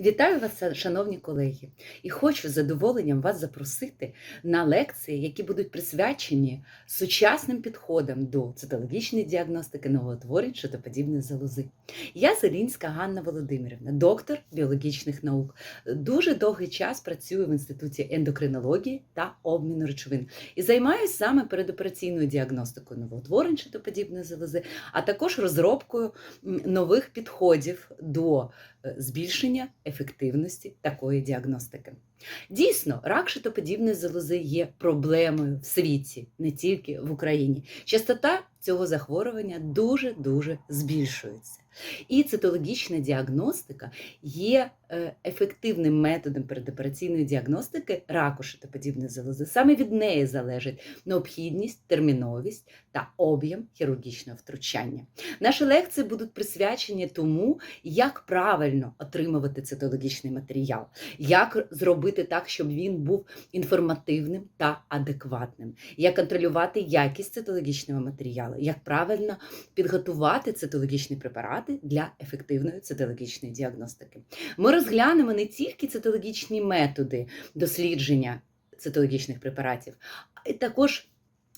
Вітаю вас, шановні колеги, і хочу з задоволенням вас запросити на лекції, які будуть присвячені сучасним підходам до цитологічної діагностики новоутворень щитоподібної залози. Я Зелінська Ганна Володимирівна, доктор біологічних наук. Дуже довгий час працюю в інституті ендокринології та обміну речовин і займаюся саме передопераційною діагностикою новоутворень щитоподібної залози, а також розробкою нових підходів до збільшення ефективності такої діагностики. Дійсно, рак шитоподібної залози є проблемою в світі, не тільки в Україні. Частота цього захворювання дуже-дуже збільшується. І цитологічна діагностика є е, ефективним методом передопераційної діагностики раку шитоподібної залози. Саме від неї залежить необхідність, терміновість та об'єм хірургічного втручання. Наші лекції будуть присвячені тому, як правильно отримувати цитологічний матеріал, як зробити так, щоб він був інформативним та адекватним, як контролювати якість цитологічного матеріалу, як правильно підготувати цитологічні препарати для ефективної цитологічної діагностики. Ми розглянемо не тільки цитологічні методи дослідження цитологічних препаратів, а також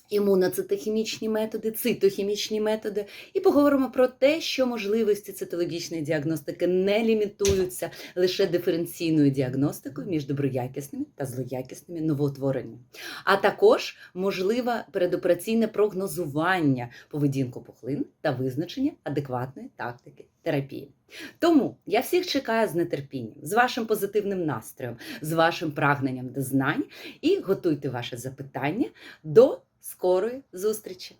імуноцитохімічні методи, цитохімічні методи, і поговоримо про те, що можливості цитологічної діагностики не лімітуються лише диференційною діагностикою між доброякісними та злоякісними новоутвореннями, а також можливе передопераційне прогнозування поведінку пухлин та визначення адекватної тактики терапії. Тому я всіх чекаю з нетерпінням, з вашим позитивним настроєм, з вашим прагненням до знань. І готуйте ваші запитання до скорої зустрічі!